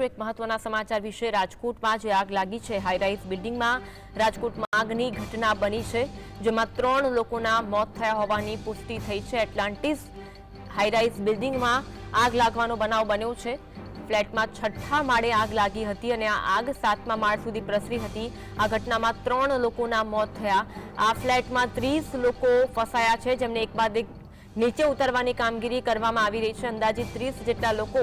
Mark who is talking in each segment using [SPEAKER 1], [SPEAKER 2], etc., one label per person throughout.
[SPEAKER 1] કરીશું એક મહત્વના સમાચાર વિશે રાજકોટમાં જે આગ લાગી છે હાઈરાઇઝ બિલ્ડિંગમાં રાજકોટમાં આગની ઘટના બની છે, જેમાં ત્રણ લોકોના મોત થયા હોવાની પુષ્ટિ થઈ છે. એટલાન્ટિસ હાઈરાઇઝ બિલ્ડિંગમાં આગ લાગવાનો બનાવ બન્યો છે. ફ્લેટમાં છઠ્ઠા માળે આગ લાગી હતી અને આ આગ સાતમા માળ સુધી પ્રસરી હતી. આ ઘટનામાં ત્રણ લોકોના મોત થયા. આ ફ્લેટમાં ત્રીસ લોકો ફસાયા છે, જેમને એક બાદ એક નીચે ઉતરવાની કામગીરી કરવામાં આવી રહી છે. અંદાજે ત્રીસ જેટલા લોકો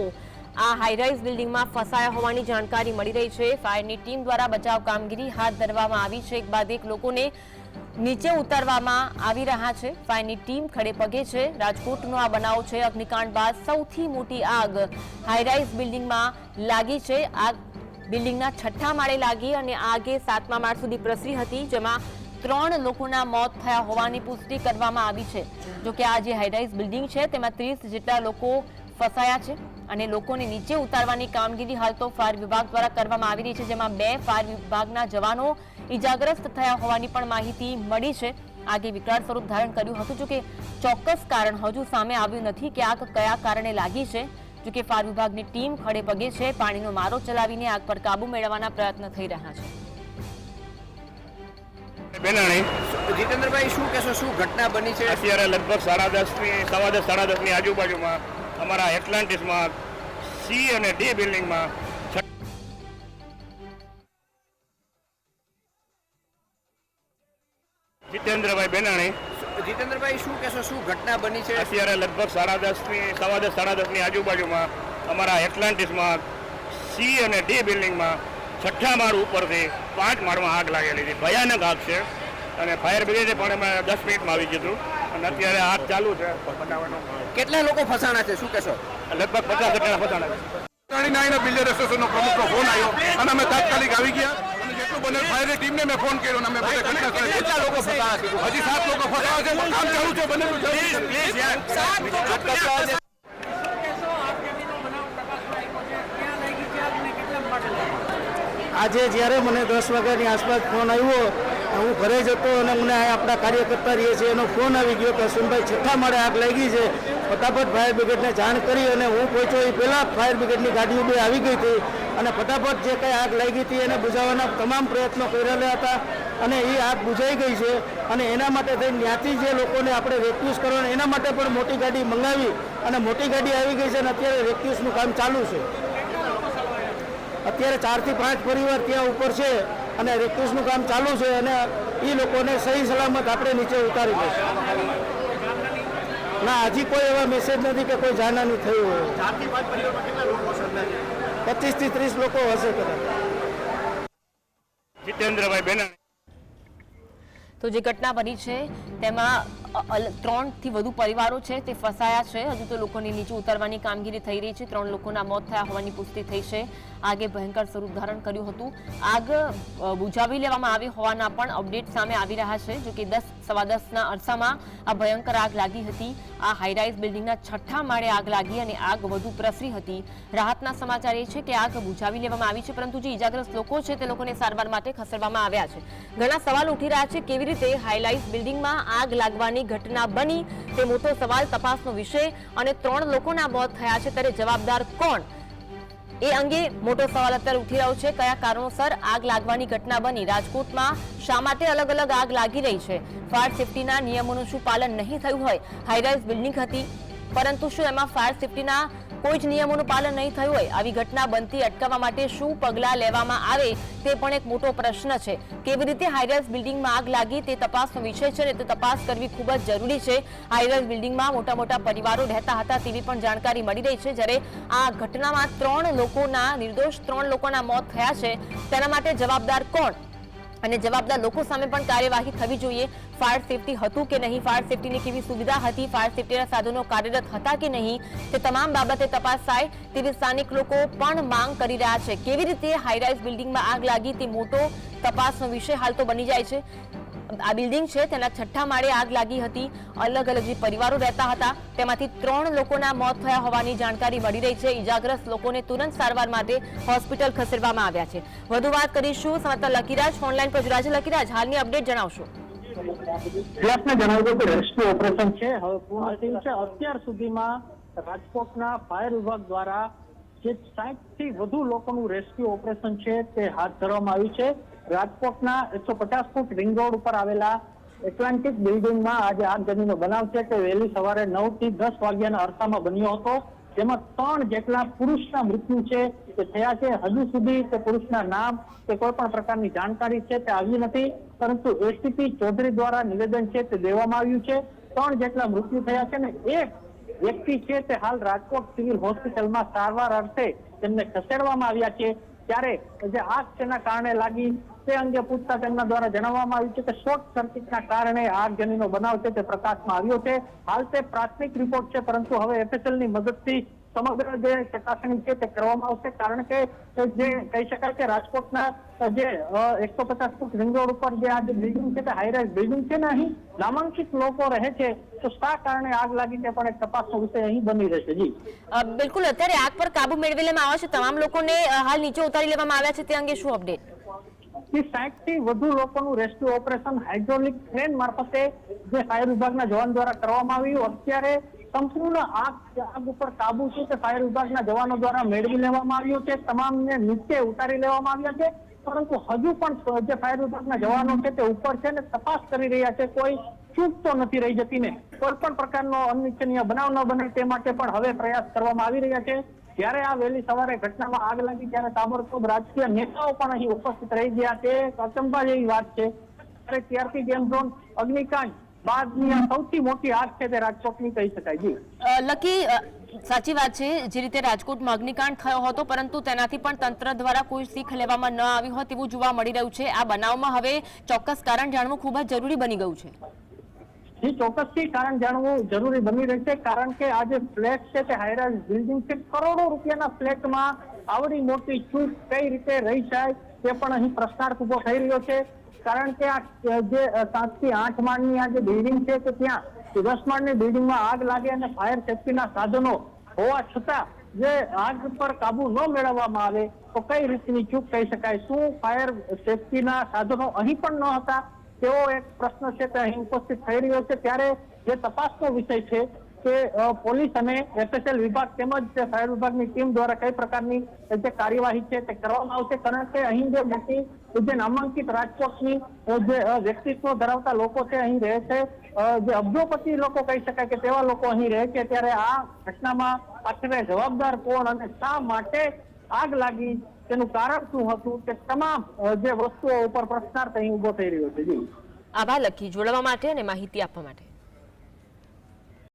[SPEAKER 1] આ હાઈરાઇઝ બિલ્ડિંગમાં ફસાયા હોવાની જાણકારી મળી રહી છે. ફાયરની ટીમ દ્વારા બચાવ કામગીરી હાથ ધરવામાં આવી છે. એક બાદ એક લોકોને નીચે ઉતારવામાં આવી રહ્યા છે. ફાયરની ટીમ ખડે પગે છે. રાજકોટનો આ બનાવ છે. અગ્નિકાંડ બાદ સૌથી મોટી આગ હાઈરાઇઝ બિલ્ડિંગમાં લાગી છે. આગ બિલ્ડિંગના છઠ્ઠા માળે લાગી અને આગે સાતમા માળ સુધી પ્રસરી હતી, જેમાં ત્રણ લોકોના મોત થયા હોવાની પુષ્ટિ કરવામાં આવી છે. જોકે આ જે હાઈરાઇઝ બિલ્ડિંગ છે, તેમાં ત્રીસ જેટલા લોકો ફસાયા છે. અને લોકોને નીચે ઉતારવાની કામગીરી હાલ તો ફાયર વિભાગ દ્વારા કરવામાં આવી રહી છે જેમાં બે ફાયર વિભાગના જવાનો ઇજાગ્રસ્ત થયા હોવાની પણ માહિતી મળી છે. આગે વિકરાળ સ્વરૂપ ધારણ કર્યું હતું જોકે ચોક્કસ કારણ હજુ સામે આવ્યું નથી કે આગ કયા કારણે લાગી છે. જોકે ફાયર વિભાગની ટીમ ખડે પગે છે પાણીનો મારો ચલાવીને આગ પર કાબુ મેળવવાના પ્રયત્ન થઈ રહ્યા છે.
[SPEAKER 2] બેનાણી
[SPEAKER 3] જીતેન્દ્રભાઈ શું કહેશો શું ઘટના બની છે?
[SPEAKER 2] અત્યારે લગભગ સાડા દસની સવા દસ સાડા દસની આજુબાજુમાં અમારા એટલાન્ટિસમાં સી અને ડી બિલ્ડિંગમાં જીતેન્દ્રભાઈ બેનાણી.
[SPEAKER 3] જીતેન્દ્રભાઈ શું કહેશો શું ઘટના બની છે?
[SPEAKER 2] અત્યારે લગભગ સાડા દસની સવા દસ સાડા દસની આજુબાજુમાં અમારા એટલાન્ટિસમાં સી અને ડી બિલ્ડિંગમાં છઠ્ઠા માળ ઉપરથી પાંચ માળમાં આગ લાગેલી હતી. ભયાનક આગ છે. અને ફાયર બ્રિગેડે પણ અમે દસ મિનિટમાં આવી ગયું અને અત્યારે આ ચાલુ છે. બનાવવાનો
[SPEAKER 3] કેટલા લોકો ફસાણા છે? શું કહેશો?
[SPEAKER 2] લગભગ પચાસ ટકા ફસાણા છે.
[SPEAKER 4] આવીને બિલ્ડર એસોસિએશનનો પ્રમુખનો ફોન આવ્યો અને અમે તાત્કાલિક આવી ગયા. અને જેટલું બને ફાયરની ટીમને મેં ફોન કર્યો અને અમે બધા ઘટના સ્થળે
[SPEAKER 3] કેટલા લોકો ફસાણા છે?
[SPEAKER 4] હજી સાત લોકો ફસાયા છે પણ કામ ચાલુ છે બનેલું
[SPEAKER 5] આજે જ્યારે મને દસ વાગ્યાની આસપાસ ફોન આવ્યો હું ઘરે જતો અને મને આપણા કાર્યકર્તા રહીએ છીએ. એનો ફોન આવી ગયો કે સુનભાઈ છઠ્ઠા માળે આગ લાગી છે. ફટાફટ ફાયર બ્રિગેડને જાણ કરી અને હું પહોંચ્યો. એ પહેલાં ફાયર બ્રિગેડની ગાડીઓ બે આવી ગઈ હતી અને ફટાફટ જે કંઈ આગ લાગી હતી એને બુઝાવવાના તમામ પ્રયત્નો કરેલા હતા અને એ આગ બુઝાઈ ગઈ છે અને એના માટે થઈને ત્યાંથી જે લોકોને આપણે રેક્યુઝ કરવાના એના માટે પણ મોટી ગાડી મંગાવી અને મોટી ગાડી આવી ગઈ છે અને અત્યારે રેક્યુઝનું કામ ચાલુ છે. અત્યારે ચારથી પાંચ પરિવાર ત્યાં ઉપર છે. અને રેક્યુઝનું કામ ચાલુ છે અને એ લોકોને સહી સલામત આપણે નીચે ઉતારી દઈશું. ના હજી કોઈ એવા મેસેજ નથી કે કોઈ જાનહાની થયું હોય. પચીસથી ત્રીસ લોકો હશે કદાચ.
[SPEAKER 2] જીતેન્દ્રભાઈ બેન
[SPEAKER 1] તો જે ઘટના બની છે તેમાં ત્રણથી વધુ પરિવારો છે તે ફસાયા છે. હજુ તો લોકોની નીચે ઉતારવાની કામગીરી થઈ રહી છે. ત્રણ લોકોના મોત થયા હોવાની પુષ્ટિ થઈ છે. આગે ભયંકર સ્વરૂપ ધારણ કર્યું હતું. આગ બુઝાવી લેવામાં આવી હોવાના પણ અપડેટ સામે આવી રહ્યા છે. જો કે દસ, સવા દસના અરસામાં આ ભયંકર આગ લાગી હતી. આ હાઈરાઇઝ બિલ્ડિંગના છઠ્ઠા માળે આગ લાગી અને આગ વધુ પ્રસરી હતી. રાહતના સમાચાર એ છે કે આગ બુઝાવી લેવામાં આવી છે, પરંતુ જે ઇજાગ્રસ્ત લોકો છે તે લોકોને સારવાર માટે ખસેડવામાં આવ્યા છે. ઘણા સવાલ ઉઠી રહ્યા છે, કેવી રીતે હાઈલાઇટ બિલ્ડિંગમાં આગ લાગવાની ઘટના બની તે મોટો સવાલ તપાસનો વિષય અને ત્રણ લોકોના મોત થયા છે ત્યારે જવાબદાર કોણ? એ અંગે મોટો સવાલ અત્યારે ઉઠી રહ્યો છે. કયા કારણોસર આગ લાગવાની ઘટના બની? રાજકોટમાં શા માટે અલગ અલગ આગ લાગી રહી છે? ફાયર સેફટીના નિયમોનું શું પાલન નહીં થયું હોય? હાઈરાઇઝ બિલ્ડિંગ હતી, પરંતુ શું એમાં ફાયર સેફટીના કોઈ જ નિયમોનું પાલન નહીં થયું હોય, આવી ઘટના બનતી અટકાવવા માટે શું પગલાં લેવામાં આવે તે પણ એક મોટો પ્રશ્ન છે. કેવી રીતે હાઈરાઇઝ બિલ્ડિંગમાં આગ લાગી તે તપાસનો વિષય છે ને તે તપાસ કરવી ખૂબ જ જરૂરી છે. હાઈરાઇઝ બિલ્ડિંગમાં મોટા મોટા પરિવારો રહેતા હતા તેવી પણ જાણકારી મળી રહી છે. જ્યારે આ ઘટનામાં ત્રણ લોકોના નિર્દોષ ત્રણ લોકોના મોત થયા છે, તેના માટે જવાબદાર કોણ? અને જવાબદાર લોકો સામે પણ કાર્યવાહી થવી જોઈએ. ફાયર સેફટી હતું કે નહીં? ફાયર સેફટીની કેવી સુવિધા હતી? ફાયર સેફટીના સાધનો કાર્યરત હતા કે નહીં? તે તમામ બાબતે તપાસ થાય તેવી સ્થાનિક લોકો પણ માંગ કરી રહ્યા છે. કેવી રીતે હાઈરાઇઝ બિલ્ડિંગમાં આગ લાગી તે મોટો તપાસનો વિષય હાલ તો બની જાય છે. આ બિલ્ડિંગ છે, તેના છઠ્ઠા માળે આગ લાગી હતી. અલગ અલગ જે પરિવારો રહેતા હતા, તેમાંથી ત્રણ લોકોના મોત થયા હોવાની જાણકારી મળી રહી છે. ઇજાગ્રસ્ત લોકોને તુરંત સારવાર માટે હોસ્પિટલ ખસેડવામાં આવ્યા છે. વધુ વાત કરીશું સમાચાર લકીરાજ ઓનલાઈન પર. જોડાશે લકીરાજ, હાલની અપડેટ જણાવશો.
[SPEAKER 6] આપને જણાવી કે રેસ્ક્યુ ઓપરેશન છે. હવે પૂર્ણ થયું છે. અત્યાર સુધીમાં રાજકોટના ફાયર વિભાગ દ્વારા જે સાઠ વધુ લોકોનું રેસ્ક્યુ ઓપરેશન છે તે હાથ ધરવામાં આવ્યું છે. રાજકોટના એકસો પચાસ ફૂટ રિંગ રોડ ઉપર આવેલા એટલાન્ટિક બિલ્ડિંગમાં આજે આગજનીનો બનાવ છે કે વહેલી સવારે નવથી દસ વાગ્યાના અરસામાં બન્યો હતો. જેમાં ત્રણ જેટલા પુરુષના મૃત્યુ છે. તે થયા છે. હજુ સુધી તે પુરુષના નામ કે કોઈ પણ પ્રકારની જાણકારી છે તે આવી નથી. પરંતુ એસીપી ચૌધરી દ્વારા નિવેદન છે તે દેવામાં આવ્યું છે. ત્રણ જેટલા મૃત્યુ થયા છે ને એક વ્યક્તિ છે તે હાલ રાજકોટ સિવિલ હોસ્પિટલમાં સારવાર અર્થે તેમને ખસેડવામાં આવ્યા છે. ત્યારે જે આગ તેના કારણે લાગી, તે અંગે પૂછતા તેમના દ્વારા જણાવવામાં આવ્યું છે કે શોર્ટ સર્કિટના કારણે આગજનીનો બનાવ છે તે પ્રકાશમાં આવ્યો છે. હાલ તે પ્રાથમિક રિપોર્ટ છે, પરંતુ હવે એફએસએલની મદદથી સમગ્ર જે ચકાસણી છે તે કરવામાં આવશે. કારણ કે જે કહી શકાય કે રાજકોટના જે એકસો પચાસ ફૂટ રિંગ રોડ ઉપર જે આ જે બિલ્ડિંગ છે તે હાઈરાઇઝ બિલ્ડિંગ છે ને અહીં નામાંકિત લોકો રહે છે તો શા કારણે આગ લાગી તે પણ એક તપાસનો વિષય અહીં બની રહેશે? જી.
[SPEAKER 1] બિલકુલ. અત્યારે આગ પર કાબુ મેળવી લેવામાં આવે છે તમામ લોકોને હાલ નીચે ઉતારી લેવામાં આવ્યા છે તે અંગે શું અપડેટ
[SPEAKER 6] સાઠથી વધુ લોકોનું રેસ્ક્યુ ઓપરેશન હાઇડ્રોલિક ક્રેન મારફતે જે ફાયર વિભાગના જવાન દ્વારા કરવામાં આવ્યું. અત્યારે સંપૂર્ણ આગ આગ ઉપર કાબુ છે તે ફાયર વિભાગના જવાનો દ્વારા મેળવી લેવામાં આવ્યો છે, તમામને નીચે ઉતારી લેવામાં આવ્યા છે, પરંતુ હજુ પણ જે ફાયર વિભાગના જવાનો છે તે ઉપર છે ને તપાસ કરી રહ્યા છે, કોઈ ચૂક તો નથી રહી જતી ને. કોઈ પણ પ્રકારનો અનિચ્છનીય બનાવ ન બને તે માટે પણ હવે પ્રયાસ કરવામાં આવી રહ્યા છે. જ્યારે આ વહેલી સવારે ઘટનામાં આગ લાગી ત્યારે તાબડતોબ રાજકીય નેતાઓ પણ અહીં ઉપસ્થિત રહી ગયા તે અચંબા જેવી વાત છે. ત્યારે ત્યારથી ગેમ ઝોન અગ્નિકાંડ બાદની આ સૌથી મોટી આગ છે તે રાજકોટની કહી શકાય. જી.
[SPEAKER 1] લકી સાચી વાત છે જે રીતે રાજકોટમાં અગ્નિકાંડ થયો હતો પરંતુ તેનાથી પણ તંત્ર દ્વારા કોઈ શીખ લેવામાં ન આવી હોય તેવું જોવા મળી રહ્યું છે. આ બનાવમાં હવે ચોક્કસ કારણ જાણવું ખૂબ જ જરૂરી બની ગયું છે.
[SPEAKER 6] જે ચોક્કસથી કારણ જાણવું જરૂરી બની રહેશે કારણ કે આ જે ફ્લેટ છે તે હાઈરાઇઝ બિલ્ડિંગ છે કરોડો રૂપિયાના ફ્લેટમાં આવડી મોટી ચૂક કઈ રીતે રહી જાય તે પણ અહીં પ્રશ્નાર્થ ઊભો થઈ રહ્યો છે. કારણ કે આ જે સાતથી આઠ માળની આ જે બિલ્ડિંગ છે તો ત્યાં દસ માળની બિલ્ડિંગમાં આગ લાગે અને ફાયર સેફટીના સાધનો હોવા છતાં જે આગ પર કાબુ ન મેળવવામાં આવે, તો કઈ રીતની ચૂક કહી શકાય? શું ફાયર સેફટીના સાધનો અહીં પણ ન હતા? તેવો એક પ્રશ્ન છે તે અહીં ઉપસ્થિત થઈ રહ્યો છે. ત્યારે જે તપાસનો વિષય છે કે પોલીસ અને એફએસએલ વિભાગ તેમજ ફાયર વિભાગની ટીમ દ્વારા કઈ પ્રકારની જે કાર્યવાહી છે તે કરવામાં આવશે? કારણ કે અહીં જે મોટી જે નામાંકિત રાજકોટની જે વ્યક્તિત્વ ધરાવતા લોકો છે, અહીં રહે છે. જે અબજોપતિ લોકો કહી શકાય કે તેવા લોકો અહીં રહે છે. ત્યારે આ ઘટનામાં આખરે જવાબદાર કોણ અને શા માટે આગ લાગી? તેનું કારણ શું હતું? તે તમામ જે વસ્તુઓ ઉપર પ્રશ્નાર્થ અહીં ઊભો થઈ રહ્યો છે. જી.
[SPEAKER 1] આભાર લખી. જોડવા માટે અને માહિતી આપવા માટે.